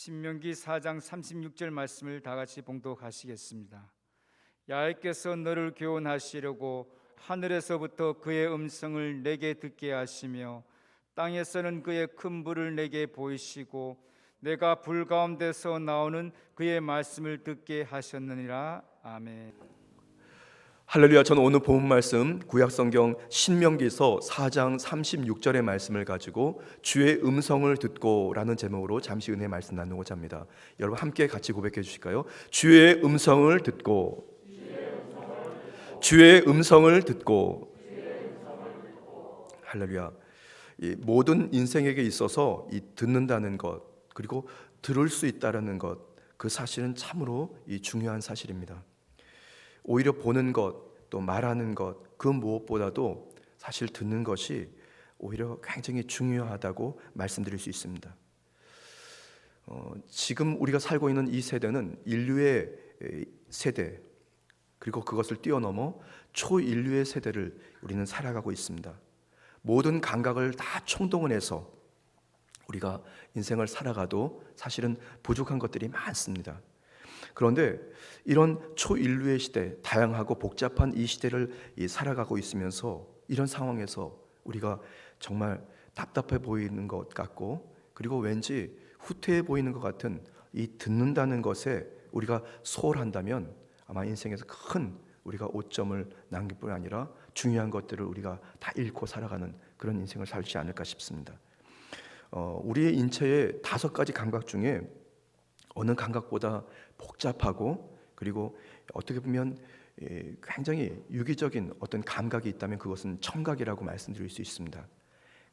신명기 4장 36절 말씀을 다 같이 봉독하시겠습니다. 야훼께서 너를 교훈하시려고 하늘에서부터 그의 음성을 내게 듣게 하시며 땅에서는 그의 큰 불을 내게 보이시고 내가 불 가운데서 나오는 그의 말씀을 듣게 하셨느니라 아멘. 할렐루야. 저는 오늘 본 말씀 구약 성경 신명기서 4장 36절의 말씀을 가지고 주의 음성을 듣고라는 제목으로 잠시 은혜 말씀 나누고자 합니다. 여러분 함께 같이 고백해 주실까요? 주의 음성을 듣고 주의 음성을 듣고 할렐루야. 이 모든 인생에게 있어서 이 듣는다는 것 그리고 들을 수 있다라는 것 그 사실은 참으로 이 중요한 사실입니다. 오히려 보는 것, 또 말하는 것, 그 무엇보다도 사실 듣는 것이 오히려 굉장히 중요하다고 말씀드릴 수 있습니다. 어, 지금 우리가 살고 있는 이 세대는 인류의 에, 세대, 그리고 그것을 뛰어넘어 초인류의 세대를 우리는 살아가고 있습니다. 모든 감각을 다 총동원해서 우리가 인생을 살아가도 사실은 부족한 것들이 많습니다. 그런데 이런 초인류의 시대, 다양하고 복잡한 이 시대를 이 살아가고 있으면서 이런 상황에서 우리가 정말 답답해 보이는 것 같고 그리고 왠지 후퇴해 보이는 것 같은 이 듣는다는 것에 우리가 소홀한다면 아마 인생에서 큰 우리가 오점을 남길 뿐 아니라 중요한 것들을 우리가 다 잃고 살아가는 그런 인생을 살지 않을까 싶습니다. 어, 우리의 인체의 다섯 가지 감각 중에 어느 감각보다 복잡하고 그리고 어떻게 보면 예, 굉장히 유기적인 어떤 감각이 있다면 그것은 청각이라고 말씀드릴 수 있습니다.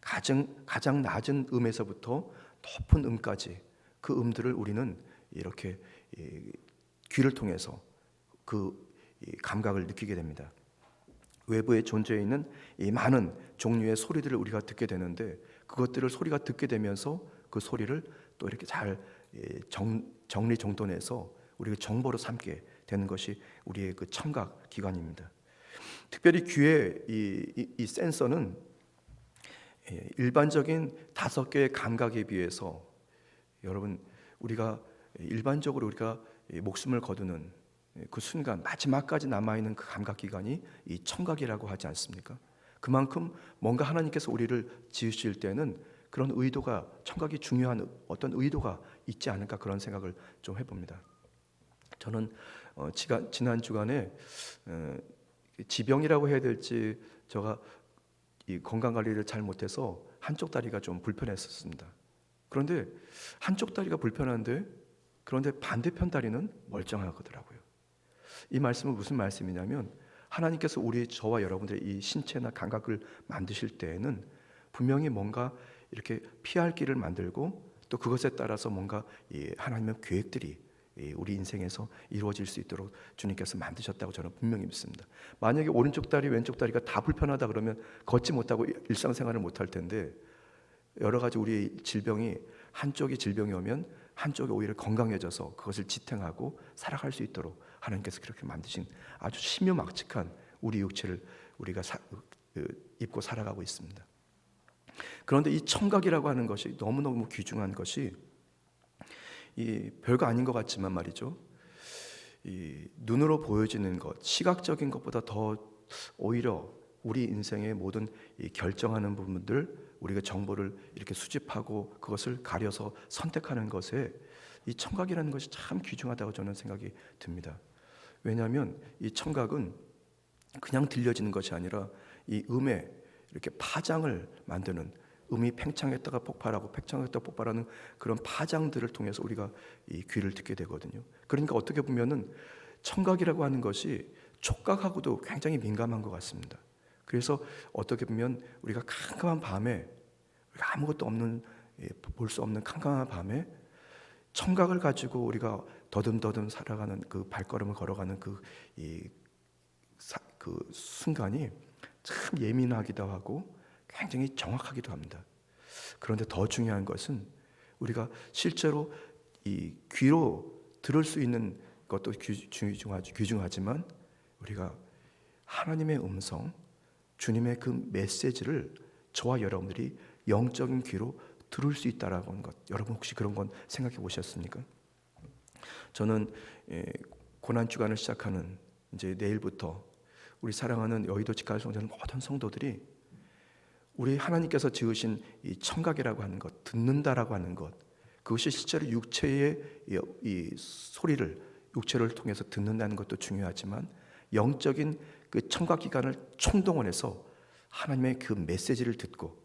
가장 가장 낮은 음에서부터 높은 음까지 그 음들을 우리는 이렇게 이, 귀를 통해서 그 이, 감각을 느끼게 됩니다. 외부에 존재해 있는 이 많은 종류의 소리들을 우리가 듣게 되는데 그것들을 소리가 듣게 되면서 그 소리를 또 이렇게 잘 예, 정, 정리 정돈해서 우리가 정보로 삼게 되는 것이 우리의 그 청각 기관입니다. 특별히 귀의 이, 이, 이 센서는 예, 일반적인 다섯 개의 감각에 비해서 여러분 우리가 일반적으로 우리가 목숨을 거두는 그 순간 마지막까지 남아 있는 그 감각 기관이 이 청각이라고 하지 않습니까? 그만큼 뭔가 하나님께서 우리를 지으실 때는 그런 의도가 청각이 중요한 어떤 의도가 있지 않을까 그런 생각을 좀 해봅니다. 저는 어, 지가, 지난 주간에 어, 지병이라고 해야 될지 제가 이 건강 관리를 잘 못해서 한쪽 다리가 좀 불편했었습니다. 그런데 한쪽 다리가 불편한데 그런데 반대편 다리는 멀쩡하더라고요. 이 말씀은 무슨 말씀이냐면 하나님께서 우리 저와 여러분들의 이 신체나 감각을 만드실 때에는 분명히 뭔가 이렇게 피할 길을 만들고 또 그것에 따라서 뭔가 이 하나님의 계획들이 이 우리 인생에서 이루어질 수 있도록 주님께서 만드셨다고 저는 분명히 믿습니다. 만약에 오른쪽 다리, 왼쪽 다리가 다 불편하다 그러면 걷지 못하고 일상생활을 못할 텐데 여러 가지 우리의 질병이 한쪽이 질병이 오면 한쪽이 오히려 건강해져서 그것을 지탱하고 살아갈 수 있도록 하나님께서 그렇게 만드신 아주 심요막측한 우리 육체를 우리가 사, 그, 입고 살아가고 있습니다. 그런데 이 청각이라고 하는 것이 너무너무 귀중한 것이 이 별거 아닌 것 같지만 말이죠. 이 눈으로 보여지는 것, 시각적인 것보다 더 오히려 우리 인생의 모든 이 결정하는 부분들 우리가 정보를 이렇게 수집하고 그것을 가려서 선택하는 것에 이 청각이라는 것이 참 귀중하다고 저는 생각이 듭니다. 왜냐하면 이 청각은 그냥 들려지는 것이 아니라 이 음에 이렇게 파장을 만드는 음이 팽창했다가 폭발하고 팽창했다가 폭발하는 그런 파장들을 통해서 우리가 이 귀를 듣게 되거든요. 그러니까 어떻게 보면은 청각이라고 하는 것이 촉각하고도 굉장히 민감한 것 같습니다. 그래서 어떻게 보면 우리가 캄캄한 밤에 우리가 아무것도 없는 예, 볼수 없는 캄캄한 밤에 청각을 가지고 우리가 더듬더듬 살아가는 그 발걸음을 걸어가는 그, 이, 사, 그 순간이 참 예민하기도 하고 굉장히 정확하기도 합니다. 그런데 더 중요한 것은 우리가 실제로 이 귀로 들을 수 있는 것도 귀중하지, 귀중하지 만 우리가 하나님의 음성, 주님의 그 메시지를 저와 여러분들이 영적인 귀로 들을 수 있다라고 하는 것. 여러분 혹시 그런 건 생각해 보셨습니까? 저는 예, 고난 주간을 시작하는 이제 내일부터 우리 사랑하는 여의도 직갈 성전 모든 성도들이 우리 하나님께서 지으신 이 청각이라고 하는 것, 듣는다라고 하는 것, 그것이 실제로 육체의 이, 이 소리를 육체를 통해서 듣는다는 것도 중요하지만 영적인 그 청각 기관을 총동원해서 하나님의 그 메시지를 듣고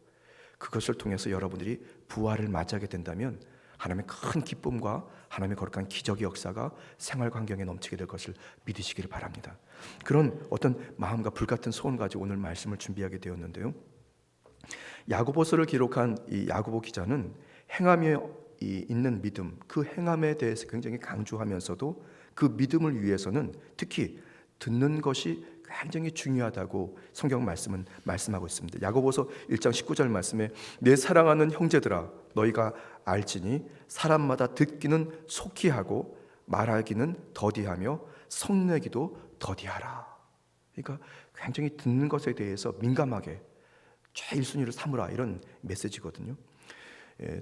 그것을 통해서 여러분들이 부활을 맞이하게 된다면 하나님의 큰 기쁨과 하나님의 거룩한 기적의 역사가 생활 환경에 넘치게 될 것을 믿으시기를 바랍니다. 그런 어떤 마음과 불같은 소원 가지고 오늘 말씀을 준비하게 되었는데요. 야고보서를 기록한 이 야고보 기자는 행함에 이 있는 믿음, 그 행함에 대해서 굉장히 강조하면서도 그 믿음을 위해서는 특히 듣는 것이 굉장히 중요하다고 성경 말씀은 말씀하고 있습니다. 야고보서 1장 19절 말씀에 내 사랑하는 형제들아 너희가 알지니 사람마다 듣기는 속히 하고 말하기는 더디하며 성내기도 더디하라. 그러니까 굉장히 듣는 것에 대해서 민감하게 제일 순위를 삼으라 이런 메시지거든요. 예,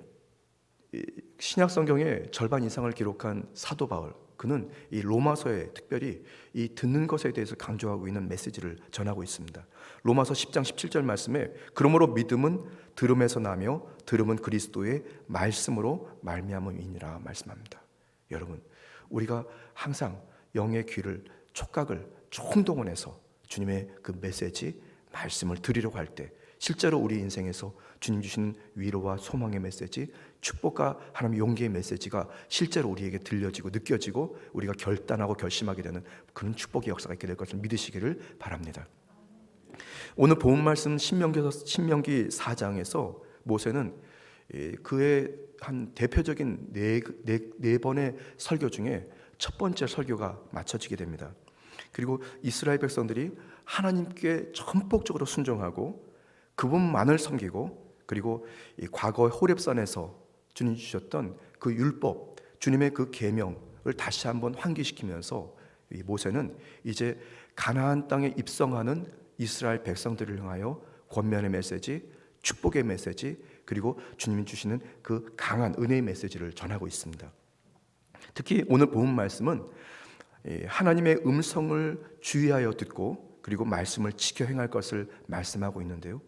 이 신약 성경의 절반 이상을 기록한 사도 바울 그는 이 로마서에 특별히 이 듣는 것에 대해서 강조하고 있는 메시지를 전하고 있습니다. 로마서 10장 17절 말씀에 그러므로 믿음은 들음에서 나며 들음은 그리스도의 말씀으로 말미암음이니라 말씀합니다. 여러분, 우리가 항상 영의 귀를 촉각을 총동원해서 주님의 그 메시지 말씀을 드리려고 할 때 실제로 우리 인생에서 주님 주시는 위로와 소망의 메시지, 축복과 하나님의 용기의 메시지가 실제로 우리에게 들려지고 느껴지고 우리가 결단하고 결심하게 되는 그런 축복의 역사가 있게 될 것을 믿으시기를 바랍니다. 오늘 본 말씀 신명기에서 신명기 4장에서 모세는 이 그의 한 대표적인 네, 네, 네 번의 설교 중에 첫 번째 설교가 맞춰지게 됩니다. 그리고 이스라엘 백성들이 하나님께 전폭적으로 순종하고 그분만을 섬기고 그리고 이 과거 호렙산에서 주님 주셨던 그 율법, 주님의 그 계명을 다시 한번 환기시키면서 이 모세는 이제 가나안 땅에 입성하는 이스라엘 백성들을 향하여 권면의 메시지, 축복의 메시지, 그리고 주님이 주시는 그 강한 은혜의 메시지를 전하고 있습니다. 특히 오늘 본 말씀은 이 하나님의 음성을 주의하여 듣고 그리고 말씀을 지켜 행할 것을 말씀하고 있는데요.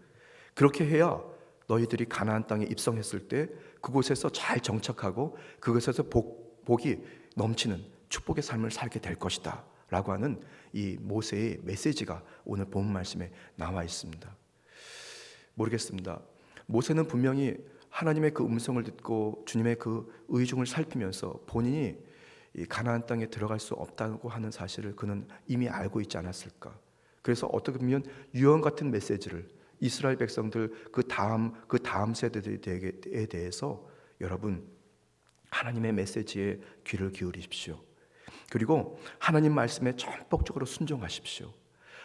그렇게 해야 너희들이 가나안 땅에 입성했을 때 그곳에서 잘 정착하고 그곳에서 복, 복이 넘치는 축복의 삶을 살게 될 것이다. 라고 하는 이 모세의 메시지가 오늘 본 말씀에 나와 있습니다. 모르겠습니다. 모세는 분명히 하나님의 그 음성을 듣고 주님의 그 의중을 살피면서 본인이 이 가나안 땅에 들어갈 수 없다고 하는 사실을 그는 이미 알고 있지 않았을까? 그래서 어떻게 보면 유언 같은 메시지를 이스라엘 백성들 그 다음 그 다음 세대들에 대해서 여러분 하나님의 메시지에 귀를 기울이십시오. 그리고 하나님 말씀에 전폭적으로 순종하십시오.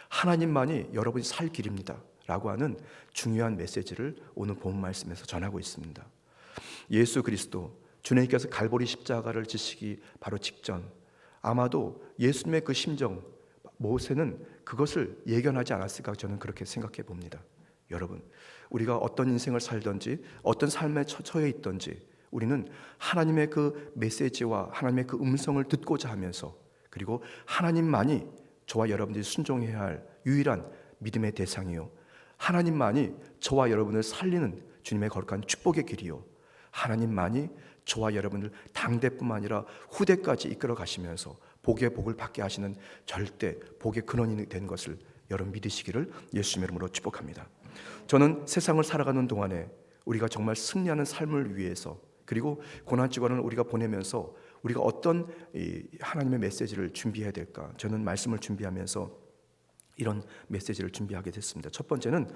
하나님만이 여러분이 살 길입니다. 라고 하는 중요한 메시지를 오늘 본 말씀에서 전하고 있습니다. 예수 그리스도 주님께서 갈보리 십자가를 지시기 바로 직전 아마도 예수님의 그 심정 모세는 그것을 예견하지 않았을까 저는 그렇게 생각해 봅니다. 여러분, 우리가 어떤 인생을 살든지 어떤 삶에 처해 있든지 우리는 하나님의 그 메시지와 하나님의 그 음성을 듣고자 하면서 그리고 하나님만이 저와 여러분들이 순종해야 할 유일한 믿음의 대상이요. 하나님만이 저와 여러분을 살리는 주님의 거룩한 축복의 길이요. 하나님만이 저와 여러분을 당대뿐만 아니라 후대까지 이끌어 가시면서 복의 복을 받게 하시는 절대 복의 근원이 된 것을 여러분 믿으시기를 예수님 이름으로 축복합니다. 저는 세상을 살아가는 동안에 우리가 정말 승리하는 삶을 위해서 그리고 고난 주간을 우리가 보내면서 우리가 어떤 하나님의 메시지를 준비해야 될까? 저는 말씀을 준비하면서 이런 메시지를 준비하게 됐습니다. 첫 번째는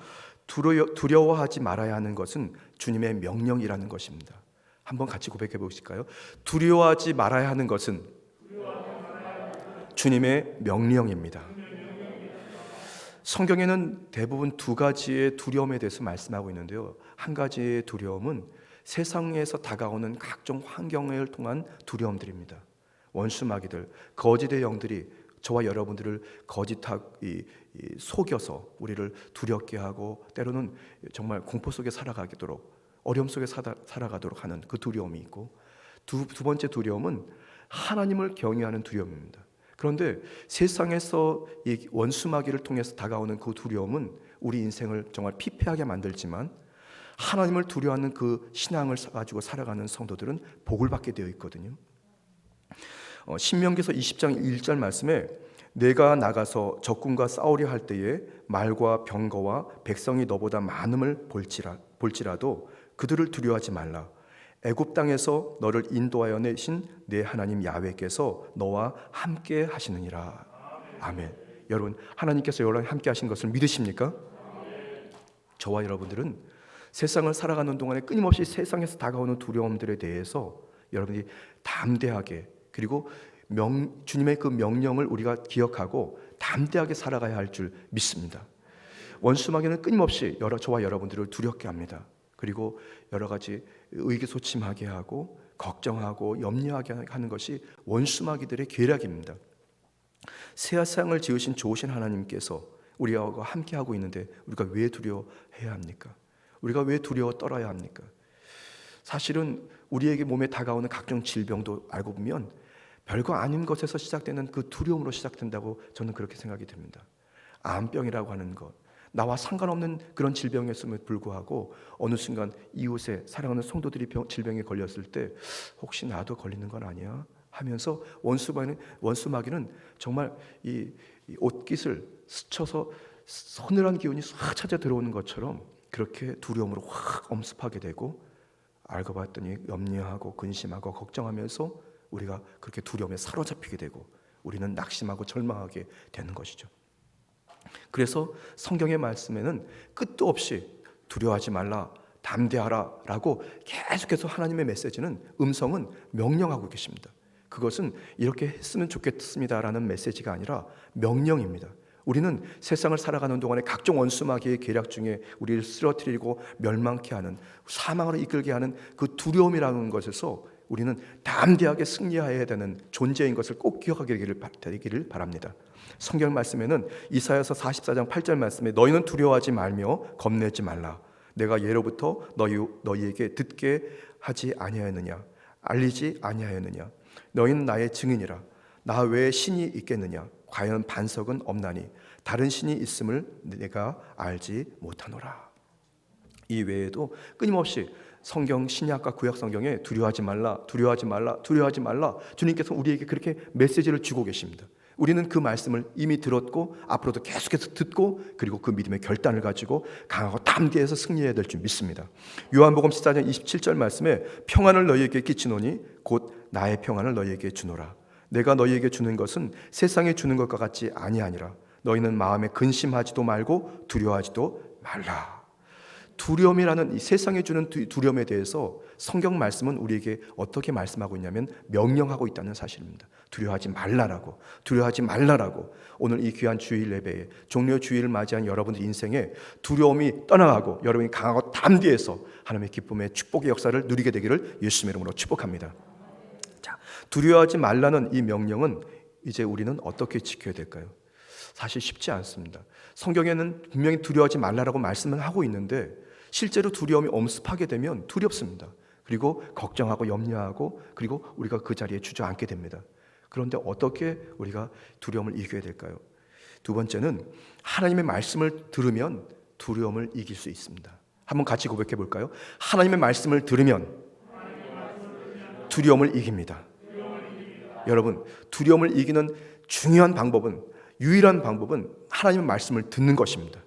두려워 하지 말아야 하는 것은 주님의 명령이라는 것입니다. 한번 같이 고백해 보실까요? 두려워하지 말아야 하는 것은 주님의 명령입니다. 성경에는 대부분 두 가지의 두려움에 대해서 말씀하고 있는데요. 한 가지의 두려움은 세상에서 다가오는 각종 환경을 통한 두려움들입니다. 원수 마귀들, 거짓의 영들이 저와 여러분들을 거짓하고 속여서 우리를 두렵게 하고 때로는 정말 공포 속에 살아가도록 어려움 속에 살아, 살아가도록 하는 그 두려움이 있고 두, 두 번째 두려움은 하나님을 경외하는 두려움입니다. 그런데 세상에서 이 원수 마귀를 통해서 다가오는 그 두려움은 우리 인생을 정말 피폐하게 만들지만 하나님을 두려워하는 그 신앙을 가지고 살아가는 성도들은 복을 받게 되어 있거든요. 어, 신명기서 20장 1절 말씀에 내가 나가서 적군과 싸우려 할 때에 말과 병거와 백성이 너보다 많음을 볼지라, 볼지라도 그들을 두려워하지 말라. 애굽 땅에서 너를 인도하여 내신 내 하나님 야훼께서 너와 함께 하시느니라. 아멘. 여러분 하나님께서 여러분 함께 하신 것을 믿으십니까? 저와 여러분들은 세상을 살아가는 동안에 끊임없이 세상에서 다가오는 두려움들에 대해서 여러분이 담대하게 그리고 명, 주님의 그 명령을 우리가 기억하고 담대하게 살아가야 할 줄 믿습니다. 원수 마귀는 끊임없이 여러 저와 여러분들을 두렵게 합니다. 그리고 여러 가지 의기소침하게 하고 걱정하고 염려하게 하는 것이 원수 마귀들의 계략입니다. 새 세상을 지으신 좋으신 하나님께서 우리와 함께 하고 있는데 우리가 왜 두려워해야 합니까? 우리가 왜 두려워 떨어야 합니까? 사실은 우리에게 몸에 다가오는 각종 질병도 알고 보면 별거 아닌 것에서 시작되는 그 두려움으로 시작된다고 저는 그렇게 생각이 듭니다. 암병이라고 하는 것, 나와 상관없는 그런 질병이었음에 불구하고 어느 순간 이웃에 사랑하는 성도들이 병, 질병에 걸렸을 때 혹시 나도 걸리는 건 아니야? 하면서 원수마귀는 원수마귀는 정말 이, 이 옷깃을 스쳐서 서늘한 기운이 싹 찾아 들어오는 것처럼 그렇게 두려움으로 확 엄습하게 되고 알고 봤더니 염려하고 근심하고 걱정하면서 우리가 그렇게 두려움에 사로잡히게 되고 우리는 낙심하고 절망하게 되는 것이죠. 그래서 성경의 말씀에는 끝도 없이 두려워하지 말라, 담대하라라고 계속해서 하나님의 메시지는 음성은 명령하고 계십니다. 그것은 이렇게 했으면 좋겠습니다라는 메시지가 아니라 명령입니다. 우리는 세상을 살아가는 동안에 각종 원수마귀의 계략 중에 우리를 쓰러뜨리고 멸망케 하는 사망으로 이끌게 하는 그 두려움이라는 것에서 우리는 담대하게 승리해야 되는 존재인 것을 꼭 기억하게 되기를 바랍니다. 성경 말씀에는 이사야서 44장 8절 말씀에 너희는 두려워하지 말며 겁내지 말라. 내가 예로부터 너희 너희에게 듣게 하지 아니하였느냐 알리지 아니하였느냐 너희는 나의 증인이라 나 외에 신이 있겠느냐 과연 반석은 없나니 다른 신이 있음을 내가 알지 못하노라. 이 외에도 끊임없이 성경 신약과 구약 성경에 두려워하지 말라, 두려워하지 말라, 두려워하지 말라. 주님께서 우리에게 그렇게 메시지를 주고 계십니다. 우리는 그 말씀을 이미 들었고 앞으로도 계속해서 듣고 그리고 그 믿음의 결단을 가지고 강하고 담대해서 승리해야 될 줄 믿습니다. 요한복음 14장 27절 말씀에 평안을 너희에게 끼치노니 곧 나의 평안을 너희에게 주노라. 내가 너희에게 주는 것은 세상에 주는 것과 같지 아니하니라. 너희는 마음에 근심하지도 말고 두려워하지도 말라. 두려움이라는 이 세상에 주는 두려움에 대해서 성경 말씀은 우리에게 어떻게 말씀하고 있냐면 명령하고 있다는 사실입니다. 두려워하지 말라라고 두려워하지 말라라고 오늘 이 귀한 주일 예배에 종료 주일을 맞이한 여러분들 인생에 두려움이 떠나가고 여러분이 강하고 담대해서 하나님의 기쁨의 축복의 역사를 누리게 되기를 예수님의 이름으로 축복합니다. 자, 두려워하지 말라는 이 명령은 이제 우리는 어떻게 지켜야 될까요? 사실 쉽지 않습니다. 성경에는 분명히 두려워하지 말라라고 말씀을 하고 있는데 실제로 두려움이 엄습하게 되면 두렵습니다. 그리고 걱정하고 염려하고 그리고 우리가 그 자리에 주저앉게 됩니다. 그런데 어떻게 우리가 두려움을 이겨야 될까요? 두 번째는 하나님의 말씀을 들으면 두려움을 이길 수 있습니다. 한번 같이 고백해 볼까요? 하나님의 말씀을 들으면 두려움을 이깁니다. 여러분, 두려움을 이기는 중요한 방법은 유일한 방법은 하나님의 말씀을 듣는 것입니다.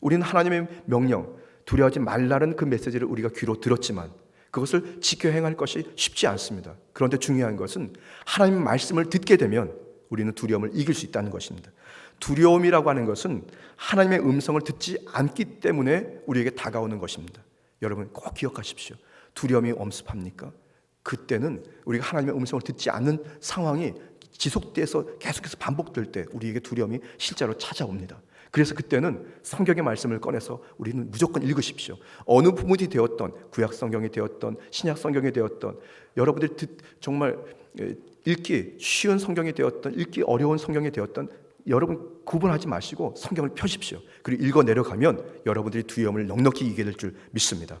우리는 하나님의 명령, 두려워하지 말라는 그 메시지를 우리가 귀로 들었지만 그것을 지켜 행할 것이 쉽지 않습니다. 그런데 중요한 것은 하나님의 말씀을 듣게 되면 우리는 두려움을 이길 수 있다는 것입니다. 두려움이라고 하는 것은 하나님의 음성을 듣지 않기 때문에 우리에게 다가오는 것입니다. 여러분 꼭 기억하십시오. 두려움이 엄습합니까? 그때는 우리가 하나님의 음성을 듣지 않는 상황이 지속돼서 계속해서 반복될 때 우리에게 두려움이 실제로 찾아옵니다. 그래서 그때는 성경의 말씀을 꺼내서 우리는 무조건 읽으십시오. 어느 부분이 되었던 구약 성경이 되었던 신약 성경이 되었던 여러분들 듣, 정말 읽기 쉬운 성경이 되었던 읽기 어려운 성경이 되었던 여러분 구분하지 마시고 성경을 펴십시오. 그리고 읽어 내려가면 여러분들이 두려움을 넉넉히 될줄 믿습니다.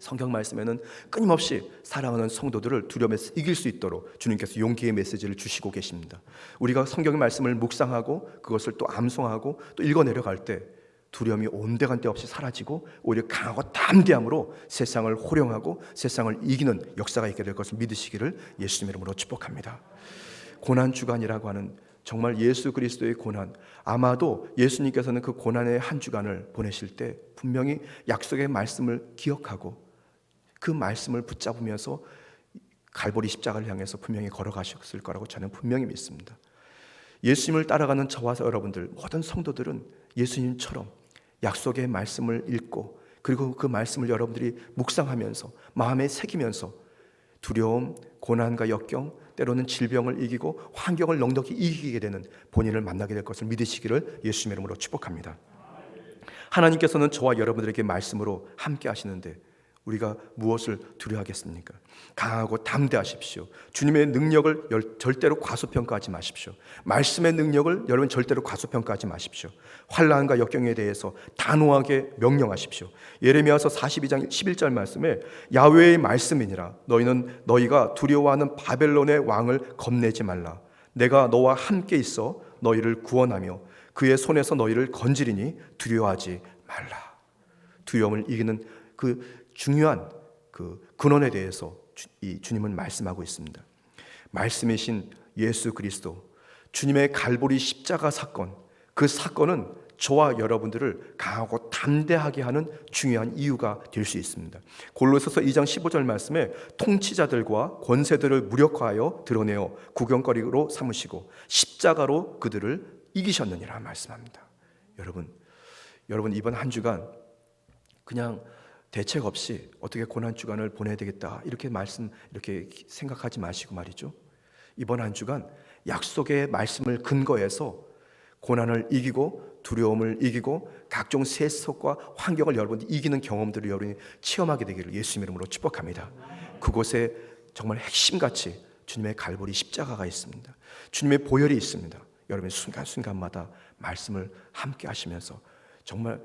성경 말씀에는 끊임없이 사랑하는 성도들을 두려움에서 이길 수 있도록 주님께서 용기의 메시지를 주시고 계십니다. 우리가 성경 말씀을 묵상하고 그것을 또 암송하고 또 읽어 내려갈 때 두려움이 온데간데 없이 사라지고 오히려 강하고 담대함으로 세상을 호령하고 세상을 이기는 역사가 있게 될 것을 믿으시기를 예수님 이름으로 축복합니다. 고난 주간이라고 하는 정말 예수 그리스도의 고난 아마도 예수님께서는 그 고난의 한 주간을 보내실 때 분명히 약속의 말씀을 기억하고 그 말씀을 붙잡으면서 갈보리 십자가를 향해서 분명히 걸어가셨을 거라고 저는 분명히 믿습니다. 예수님을 따라가는 저와 여러분들 모든 성도들은 예수님처럼 약속의 말씀을 읽고 그리고 그 말씀을 여러분들이 묵상하면서 마음에 새기면서 두려움, 고난과 역경, 때로는 질병을 이기고 환경을 넉넉히 이기게 되는 본인을 만나게 될 것을 믿으시기를 예수님 이름으로 축복합니다. 하나님께서는 저와 여러분들에게 말씀으로 함께 하시는데 우리가 무엇을 두려워하겠습니까? 강하고 담대하십시오. 주님의 능력을 열- 절대로 과소평가하지 마십시오. 말씀의 능력을 여러분 절대로 과소평가하지 마십시오. 환란과 역경에 대해서 단호하게 명령하십시오. 예레미야서 42장 11절 말씀에 야훼의 말씀이니라 너희는 너희가 두려워하는 바벨론의 왕을 겁내지 말라. 내가 너와 함께 있어 너희를 구원하며 그의 손에서 너희를 건지리니 두려워하지 말라. 두려움을 이기는 그 중요한 그 근원에 대해서 주, 이 주님은 말씀하고 있습니다. 말씀이신 예수 그리스도 주님의 갈보리 십자가 사건 그 사건은 저와 여러분들을 강하고 담대하게 하는 중요한 이유가 될 수 있습니다. 골로새서 2장 15절 말씀에 통치자들과 권세들을 무력화하여 드러내어 구경거리로 삼으시고 십자가로 그들을 이기셨느니라 말씀합니다. 여러분, 여러분 이번 한 주간 그냥 대책 없이 어떻게 고난 주간을 보내야 되겠다 이렇게 말씀 이렇게 생각하지 마시고 말이죠. 이번 한 주간 약속의 말씀을 근거해서 고난을 이기고 두려움을 이기고 각종 세속과 환경을 여러분이 이기는 경험들을 여러분이 체험하게 되기를 예수 이름으로 축복합니다. 그곳에 정말 핵심같이 주님의 갈보리 십자가가 있습니다. 주님의 보혈이 있습니다. 여러분이 순간순간마다 말씀을 함께 하시면서 정말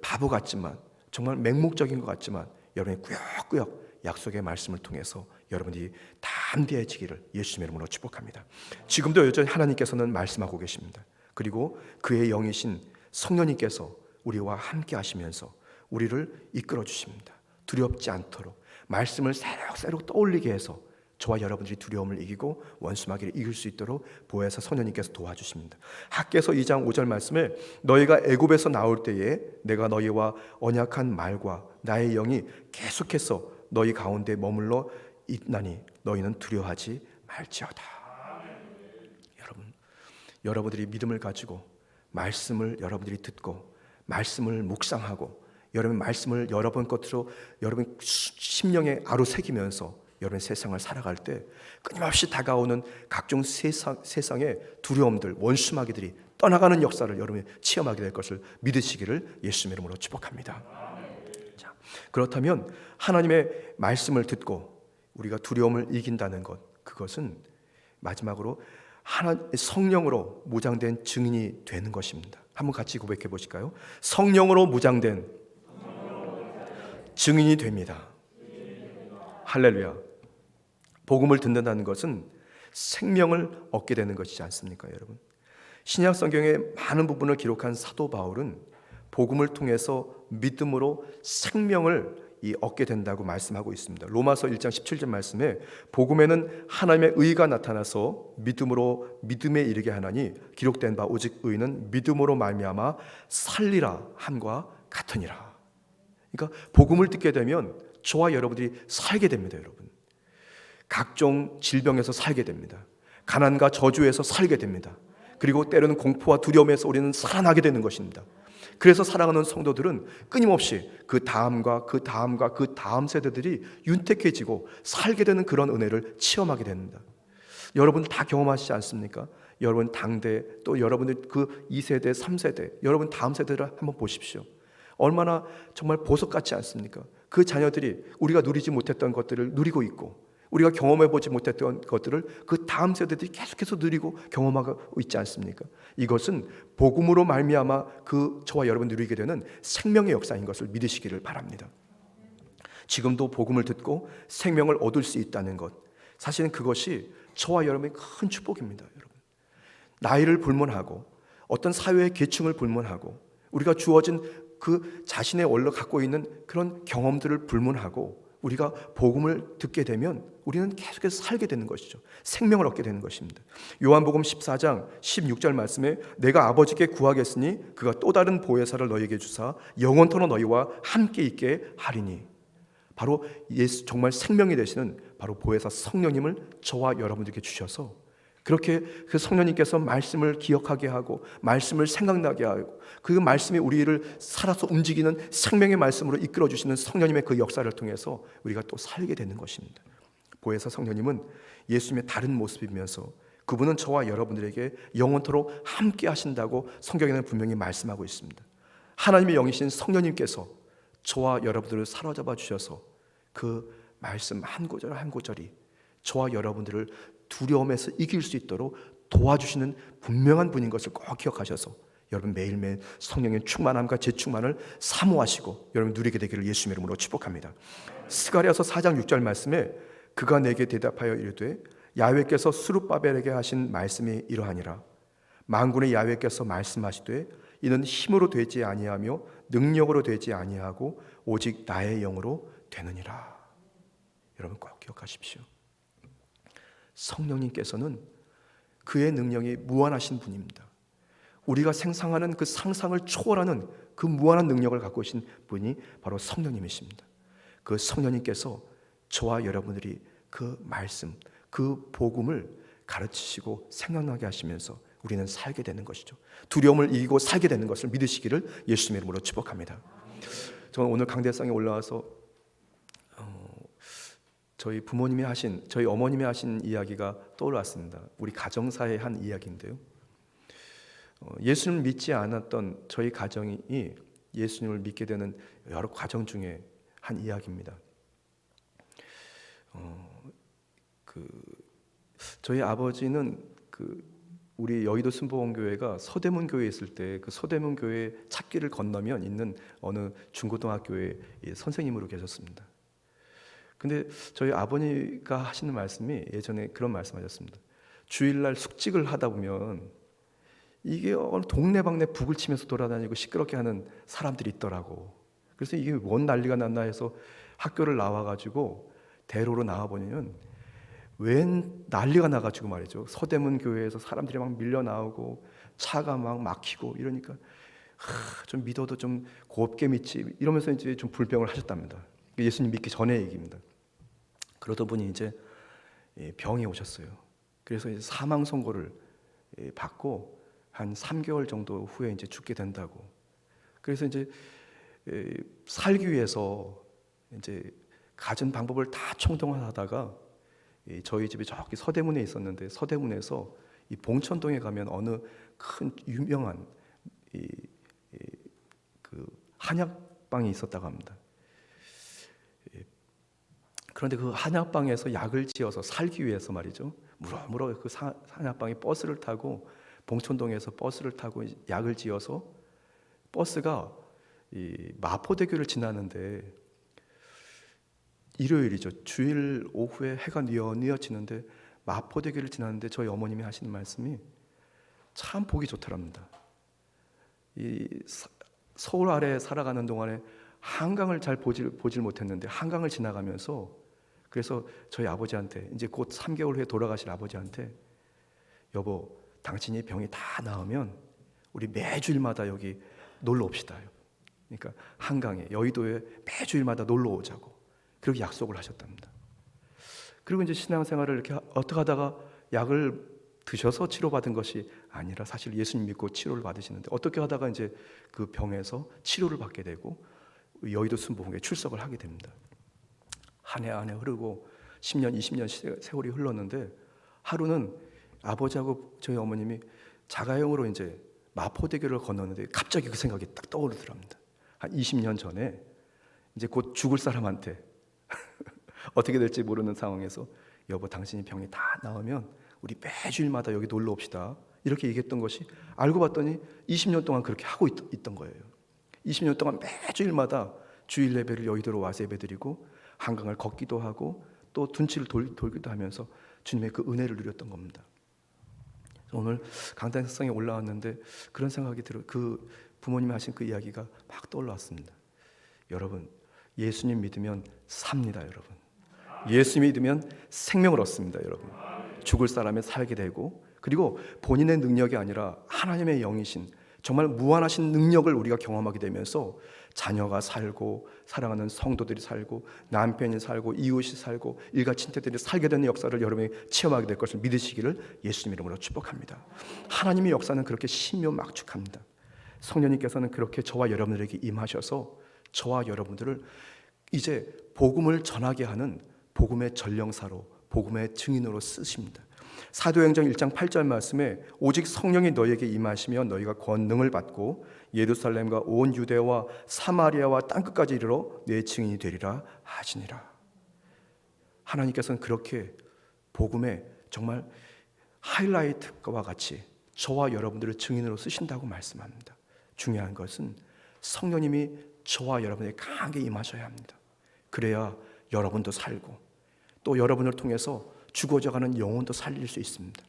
바보 같지만 정말 맹목적인 것 같지만 여러분이 꾸역꾸역 약속의 말씀을 통해서 여러분이 담대해지기를 예수님의 이름으로 축복합니다. 지금도 여전히 하나님께서는 말씀하고 계십니다. 그리고 그의 영이신 성령님께서 우리와 함께 하시면서 우리를 이끌어 주십니다. 두렵지 않도록 말씀을 새록새록 떠올리게 해서 저와 여러분들이 두려움을 이기고 원수마귀를 이길 수 있도록 보혜사 성령님께서 도와주십니다. 학계서 2장 5절 말씀에 너희가 애굽에서 나올 때에 내가 너희와 언약한 말과 나의 영이 계속해서 너희 가운데 머물러 있나니 너희는 두려워하지 말지어다. 여러분, 여러분들이 믿음을 가지고 말씀을 여러분들이 듣고 말씀을 묵상하고 여러분 말씀을 여러분 것으로 여러분 수- 심령에 아로 새기면서 여러분 세상을 살아갈 때 끊임없이 다가오는 각종 세상, 세상의 두려움들, 원수마귀들이 떠나가는 역사를 여러분이 체험하게 될 것을 믿으시기를 예수님 이름으로 축복합니다. 자, 그렇다면 하나님의 말씀을 듣고 우리가 두려움을 이긴다는 것, 그것은 마지막으로 하나 성령으로 무장된 증인이 되는 것입니다. 한번 같이 고백해 보실까요? 성령으로 무장된 증인이 됩니다. 할렐루야. 복음을 듣는다는 것은 생명을 얻게 되는 것이지 않습니까, 여러분? 신약 성경의 많은 부분을 기록한 사도 바울은 복음을 통해서 믿음으로 생명을 이 얻게 된다고 말씀하고 있습니다. 로마서 1장 17절 말씀에 복음에는 하나님의 의가 나타나서 믿음으로 믿음에 이르게 하나니 기록된 바 오직 의는 믿음으로 말미암아 살리라 함과 같으니라. 그러니까 복음을 듣게 되면 저와 여러분들이 살게 됩니다, 여러분. 각종 질병에서 살게 됩니다. 가난과 저주에서 살게 됩니다. 그리고 때로는 공포와 두려움에서 우리는 살아나게 되는 것입니다. 그래서 사랑하는 성도들은 끊임없이 그 다음과 그 다음과 그 다음 세대들이 윤택해지고 살게 되는 그런 은혜를 체험하게 됩니다. 여러분 다 경험하시지 않습니까? 여러분 당대 또 여러분들 그 2세대, 3세대, 여러분 다음 세대를 한번 보십시오. 얼마나 정말 보석 같지 않습니까? 그 자녀들이 우리가 누리지 못했던 것들을 누리고 있고 우리가 경험해 보지 못했던 것들을 그 다음 세대들이 계속해서 누리고 경험하고 있지 않습니까? 이것은 복음으로 말미암아 그 저와 여러분 누리게 되는 생명의 역사인 것을 믿으시기를 바랍니다. 지금도 복음을 듣고 생명을 얻을 수 있다는 것. 사실은 그것이 저와 여러분의 큰 축복입니다, 여러분. 나이를 불문하고 어떤 사회의 계층을 불문하고 우리가 주어진 그 자신의 원래 갖고 있는 그런 경험들을 불문하고 우리가 복음을 듣게 되면 우리는 계속해서 살게 되는 것이죠. 생명을 얻게 되는 것입니다. 요한복음 14장 16절 말씀에 내가 아버지께 구하겠으니 그가 또 다른 보혜사를 너희에게 주사 영원토록 너희와 함께 있게 하리니 바로 예수 정말 생명이 되시는 바로 보혜사 성령님을 저와 여러분들께 주셔서 그렇게 그 성령님께서 말씀을 기억하게 하고 말씀을 생각나게 하고 그 말씀이 우리를 살아서 움직이는 생명의 말씀으로 이끌어 주시는 성령님의 그 역사를 통해서 우리가 또 살게 되는 것입니다. 보혜사 성령님은 예수님의 다른 모습이면서 그분은 저와 여러분들에게 영원토록 함께 하신다고 성경에는 분명히 말씀하고 있습니다. 하나님의 영이신 성령님께서 저와 여러분들을 사로잡아 주셔서 그 말씀 한 구절 한 구절이 저와 여러분들을 두려움에서 이길 수 있도록 도와주시는 분명한 분인 것을 꼭 기억하셔서 여러분 매일매일 성령의 충만함과 재충만을 사모하시고 여러분 누리게 되기를 예수 이름으로 축복합니다. 스가랴서 4장 6절 말씀에 그가 내게 대답하여 이르되 야훼께서 수룹바벨에게 하신 말씀이 이러하니라 만군의 야훼께서 말씀하시되 이는 힘으로 되지 아니하며 능력으로 되지 아니하고 오직 나의 영으로 되느니라. 여러분 꼭 기억하십시오. 성령님께서는 그의 능력이 무한하신 분입니다. 우리가 생상하는 그 상상을 초월하는 그 무한한 능력을 갖고 계신 분이 바로 성령님이십니다. 그 성령님께서 저와 여러분들이 그 말씀, 그 복음을 가르치시고 생각나게 하시면서 우리는 살게 되는 것이죠. 두려움을 이기고 살게 되는 것을 믿으시기를 예수님 이름으로 축복합니다. 저는 오늘 강대상에 올라와서 어, 저희 부모님이 하신 저희 어머님이 하신 이야기가 떠올랐습니다. 우리 가정사의 한 이야기인데요. 어, 예수님을 믿지 않았던 저희 가정이 예수님을 믿게 되는 여러 과정 중에 한 이야기입니다. 어, 그 저희 아버지는 그 우리 여의도 순복음교회가 서대문 교회에 있을 때 그 서대문 교회 찾기를 건너면 있는 어느 중고등학교의 선생님으로 계셨습니다. 근데 저희 아버지가 하시는 말씀이 예전에 그런 말씀하셨습니다. 주일날 숙직을 하다 보면 이게 어느 동네방네 북을 치면서 돌아다니고 시끄럽게 하는 사람들이 있더라고. 그래서 이게 뭔 난리가 났나 해서 학교를 나와가지고 대로로 나와 보면 웬 난리가 나가지고 말이죠. 서대문 교회에서 사람들이 막 밀려 나오고 차가 막 막히고 이러니까 하, 좀 믿어도 좀 곱게 믿지 이러면서 이제 좀 불평을 하셨답니다. 예수님 믿기 전의 얘기입니다. 그러다 보니 이제 병이 오셨어요. 그래서 사망 선고를 받고 한 3개월 정도 후에 이제 죽게 된다고. 그래서 이제 살기 위해서 이제 가진 방법을 다 총동원하다가 저희 집이 저기 서대문에 있었는데 서대문에서 이 봉천동에 가면 어느 큰 유명한 이, 이, 그 한약방이 있었다고 합니다. 그런데 그 한약방에서 약을 지어서 살기 위해서 말이죠. 무럭무럭 그 한약방이 버스를 타고 봉천동에서 버스를 타고 약을 지어서 버스가 이 마포대교를 지나는데 일요일이죠. 주일 오후에 해가 뉘어뉘어지는데 마포대교를 지나는데 저희 어머님이 하시는 말씀이 참 보기 좋더랍니다. 이 서울 아래 살아가는 동안에 한강을 잘 보질, 보질 못했는데 한강을 지나가면서 그래서 저희 아버지한테 이제 곧 3개월 후에 돌아가실 아버지한테 여보 당신이 병이 다 나으면 우리 매주일마다 여기 놀러 옵시다. 그러니까 한강에 여의도에 매주일마다 놀러 오자고 그렇게 약속을 하셨답니다. 그리고 이제 신앙생활을 이렇게 어떻게 하다가 약을 드셔서 치료받은 것이 아니라 사실 예수님 믿고 치료를 받으시는데 어떻게 하다가 이제 그 병에서 치료를 받게 되고 여의도 순복음에 출석을 하게 됩니다. 한 해 한 해 흐르고 10년, 20년 세월이 흘렀는데 하루는 아버지하고 저희 어머님이 자가용으로 이제 마포대교를 건너는데 갑자기 그 생각이 딱 떠오르더랍니다. 한 20년 전에 이제 곧 죽을 사람한테 어떻게 될지 모르는 상황에서 여보 당신이 병이 다 나으면 우리 매주일마다 여기 놀러 옵시다. 이렇게 얘기했던 것이 알고 봤더니 20년 동안 그렇게 하고 있, 던 거예요. 20년 동안 매주일마다 주일 예배를 여의도로 와서 예배드리고 한강을 걷기도 하고 또 둔치를 돌, 돌기도 하면서 주님의 그 은혜를 누렸던 겁니다. 오늘 강단성에 올라왔는데 그런 생각이 들어 그 부모님이 하신 그 이야기가 막 떠올랐습니다. 여러분 예수님 믿으면 삽니다, 여러분. 예수 믿으면 생명을 얻습니다, 여러분. 죽을 사람에 살게 되고 그리고 본인의 능력이 아니라 하나님의 영이신 정말 무한하신 능력을 우리가 경험하게 되면서 자녀가 살고 사랑하는 성도들이 살고 남편이 살고 이웃이 살고 일가 친척들이 살게 되는 역사를 여러분이 체험하게 될 것을 믿으시기를 예수님 이름으로 축복합니다. 하나님의 역사는 그렇게 신묘막축합니다. 성령님께서는 그렇게 저와 여러분들에게 임하셔서 저와 여러분들을 이제 복음을 전하게 하는 복음의 전령사로 복음의 증인으로 쓰십니다. 사도행전 1장 8절 말씀에 오직 성령이 너희에게 임하시면 너희가 권능을 받고 예루살렘과 온 유대와 사마리아와 땅 끝까지 이르러 내 증인이 되리라 하시니라. 하나님께서는 그렇게 복음의 정말 하이라이트와 같이 저와 여러분들을 증인으로 쓰신다고 말씀합니다. 중요한 것은 성령님이 저와 여러분에게 강하게 임하셔야 합니다. 그래야 여러분도 살고 또 여러분을 통해서 죽어져가는 영혼도 살릴 수 있습니다.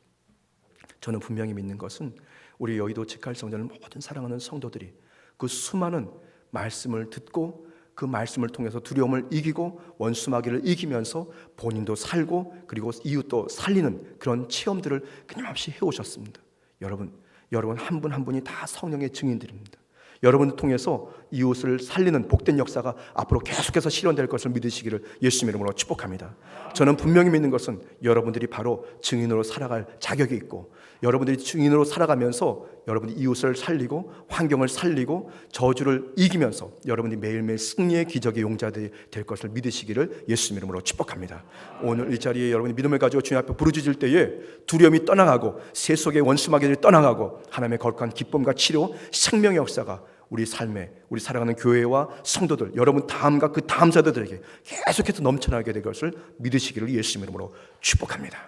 저는 분명히 믿는 것은 우리 여의도 직할 성전을 모든 사랑하는 성도들이 그 수많은 말씀을 듣고 그 말씀을 통해서 두려움을 이기고 원수마귀를 이기면서 본인도 살고 그리고 이웃도 살리는 그런 체험들을 끊임없이 해오셨습니다. 여러분, 여러분 한 분 한 분이 다 성령의 증인들입니다. 여러분을 통해서 이웃을 살리는 복된 역사가 앞으로 계속해서 실현될 것을 믿으시기를 예수님 이름으로 축복합니다. 저는 분명히 믿는 것은 여러분들이 바로 증인으로 살아갈 자격이 있고 여러분들이 증인으로 살아가면서 여러분이 이웃을 살리고 환경을 살리고 저주를 이기면서 여러분이 매일매일 승리의 기적의 용자들이 될 것을 믿으시기를 예수님 이름으로 축복합니다. 오늘 이 자리에 여러분이 믿음을 가지고 주님 앞에 부르짖을 때에 두려움이 떠나가고 세 속의 원수마귀들이 떠나가고 하나님의 거룩한 기쁨과 치료, 생명의 역사가 우리 삶에 우리 사랑하는 교회와 성도들 여러분 다음과 그 다음 세대들에게 계속해서 넘쳐나게 될 것을 믿으시기를 예수님 이름으로 축복합니다.